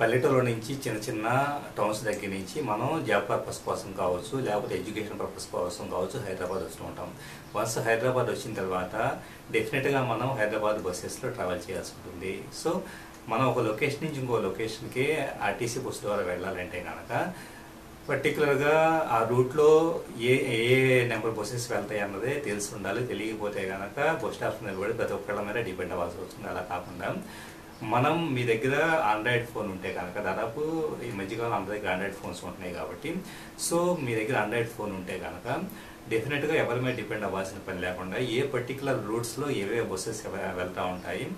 పల్లెటూరు నుంచి చిన్న చిన్న టౌన్స్ దగ్గర నుంచి మనం జాబ్ పర్పస్ కోసం కావచ్చు లేకపోతే ఎడ్యుకేషన్ పర్పస్ కోసం కావచ్చు హైదరాబాద్ వస్తూ ఉంటాం. వన్స్ హైదరాబాద్ వచ్చిన తర్వాత డెఫినెట్గా మనం హైదరాబాద్ బస్సెస్లో ట్రావెల్ చేయాల్సి ఉంటుంది. సో మనం ఒక లొకేషన్ నుంచి ఇంకో లొకేషన్కి ఆర్టీసీ బస్ ద్వారా వెళ్ళాలంటే కనుక పర్టికులర్గా ఆ రూట్లో ఏ ఏ నెంబర్ బస్సెస్ వెళ్తాయి అన్నదే తెలిసి ఉండాలి. తెలియకపోతే కనుక బస్ స్టాప్ నిలబడి ప్రతి ఒక్కళ్ళ మీద డిపెండ్ అవ్వాల్సి వస్తుంది. అలా కాకుండా మనం మీ దగ్గర ఆండ్రాయిడ్ ఫోన్ ఉంటే కనుక దాదాపు ఈ మధ్యకాలం అందరి దగ్గర ఆండ్రాయిడ్ ఫోన్స్ ఉంటున్నాయి కాబట్టి సో మీ దగ్గర ఆండ్రాయిడ్ ఫోన్ ఉంటే కనుక డెఫినెట్గా ఎవరి మీద డిపెండ్ అవ్వాల్సిన పని లేకుండా ఏ పర్టికులర్ రూట్స్లో ఏవే బస్సెస్ వెళ్తూ ఉంటాయి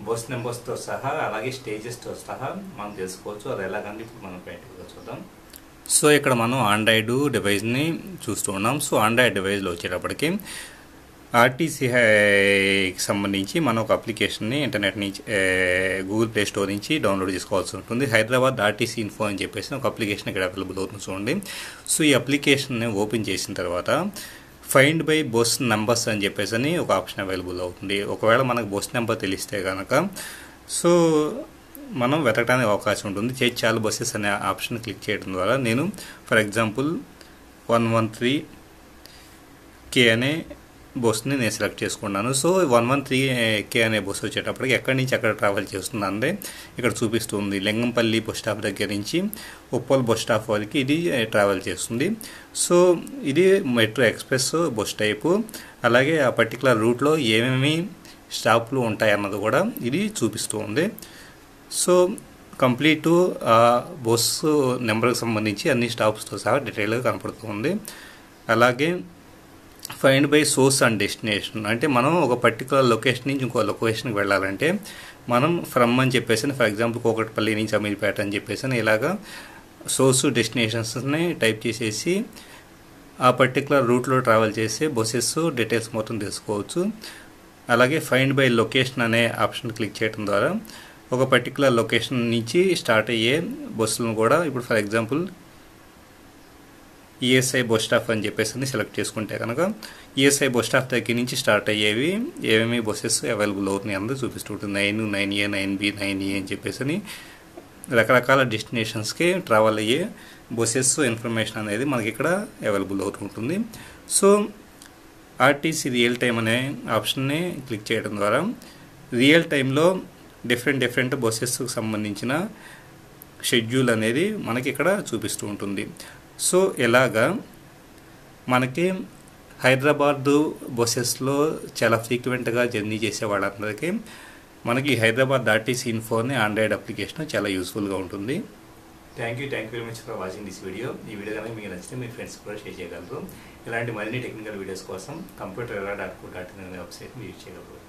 బస్ నెంబర్స్తో సహా అలాగే స్టేజెస్తో సహా మనం తెలుసుకోవచ్చు. అది ఎలాగని ఇప్పుడు మనం ప్రాక్టికల్గా చూద్దాం. సో ఇక్కడ మనం ఆండ్రాయిడ్ డివైస్ని చూస్తూ ఉన్నాం. సో ఆండ్రాయిడ్ డివైస్లో వచ్చేటప్పటికి ఆర్టీసీకి సంబంధించి మనం ఒక అప్లికేషన్ని ఇంటర్నెట్ నుంచి గూగుల్ ప్లే స్టోర్ నుంచి డౌన్లోడ్ చేసుకోవాల్సి ఉంటుంది. హైదరాబాద్ ఆర్టీసీ ఇన్ఫో అని చెప్పేసి ఒక అప్లికేషన్ ఇక్కడ అవైలబుల్ అవుతుంది చూడండి. సో ఈ అప్లికేషన్ని ఓపెన్ చేసిన తర్వాత ఫైండ్ బై బస్ నెంబర్స్ అని చెప్పేసి అని ఒక ఆప్షన్ అవైలబుల్ అవుతుంది. ఒకవేళ మనకు బస్ నెంబర్ తెలిస్తే కనుక సో మనం వెతకడానికి అవకాశం ఉంటుంది. చేసి చాలా బస్సెస్ అనే ఆప్షన్ క్లిక్ చేయడం ద్వారా నేను for example one one three K అనే బస్ని నేను సెలెక్ట్ చేసుకున్నాను. So one one three K అనే బస్సు వచ్చేటప్పటికి ఎక్కడి నుంచి ఎక్కడ ట్రావెల్ చేస్తుందంటే ఇక్కడ చూపిస్తుంది. లింగంపల్లి బస్ స్టాప్ దగ్గర నుంచి ఉప్పల్ బస్ స్టాప్ వరకు ఇది ట్రావెల్ చేస్తుంది. సో ఇది మెట్రో ఎక్స్ప్రెస్ బస్ టైపు. అలాగే ఆ పర్టికులర్ రూట్లో ఏమేమి స్టాప్లు ఉంటాయి అన్నది కూడా ఇది చూపిస్తూ ఉంది సో కంప్లీట్ ఆ బస్సు నెంబర్కి సంబంధించి అన్ని స్టాప్స్తో సహా డీటెయిల్గా కనపడుతుంది. అలాగే find by source and destination. అంటే మనం ఒక పర్టికులర్ లొకేషన్ నుంచి ఇంకో లొకేషన్కి వెళ్ళాలంటే మనం ఫ్రమ్ అని చెప్పేసి ఫర్ ఎగ్జాంపుల్ కోకట్పల్లి నుంచి అమీర్పేట అని చెప్పేసి ఇలాగా సోర్స్ డెస్టినేషన్స్ని టైప్ చేసేసి ఆ పర్టికులర్ రూట్లో ట్రావెల్ చేసే బస్సెస్ డీటెయిల్స్ మొత్తం తెలుసుకోవచ్చు. అలాగే ఫైండ్ బై లొకేషన్ అనే ఆప్షన్ క్లిక్ చేయడం ద్వారా ఒక పర్టికులర్ లొకేషన్ నుంచి స్టార్ట్ అయ్యే బస్సులను కూడా ఇప్పుడు for example ESI bus stop అని చెప్పేసి సెలెక్ట్ చేసుకుంటే కనుక ఈఎస్ఐ బస్ స్టాప్ దగ్గర నుంచి స్టార్ట్ అయ్యేవి ఏమేమి బస్సెస్ అవైలబుల్ అవుతున్నాయి అన్నది చూపిస్తుంటుంది. Nine nine A nine B nine A అని చెప్పేసి రకరకాల డెస్టినేషన్స్కి ట్రావెల్ అయ్యే బస్సెస్ ఇన్ఫర్మేషన్ అనేది మనకి ఇక్కడ అవైలబుల్ అవుతుంటుంది సో ఆర్టీసీ రియల్ టైం అనే ఆప్షన్ని క్లిక్ చేయడం ద్వారా రియల్ టైంలో డిఫరెంట్ డిఫరెంట్ బస్సెస్కి సంబంధించిన షెడ్యూల్ అనేది మనకి ఇక్కడ చూపిస్తూ ఉంటుంది. సో ఇలాగా మనకి హైదరాబాద్ బస్సెస్లో చాలా ఫ్రీక్వెంట్గా జర్నీ చేసే వాళ్ళందరికీ మనకి హైదరాబాద్ ఆర్టీసీ ఇన్ఫో అనే ఆండ్రాయిడ్ అప్లికేషన్ చాలా యూస్ఫుల్గా ఉంటుంది. Thank you thank you very much for watching this video ఈ వీడియో కనుక మీకు నచ్చితే మీ ఫ్రెండ్స్ కూడా షేర్ చేయగలరు. ఇలాంటి మరిన్ని టెక్నికల్ వీడియోస్ కోసం computer dot co dot in అనే వెబ్సైట్ని యూజ్ చేయగలరు.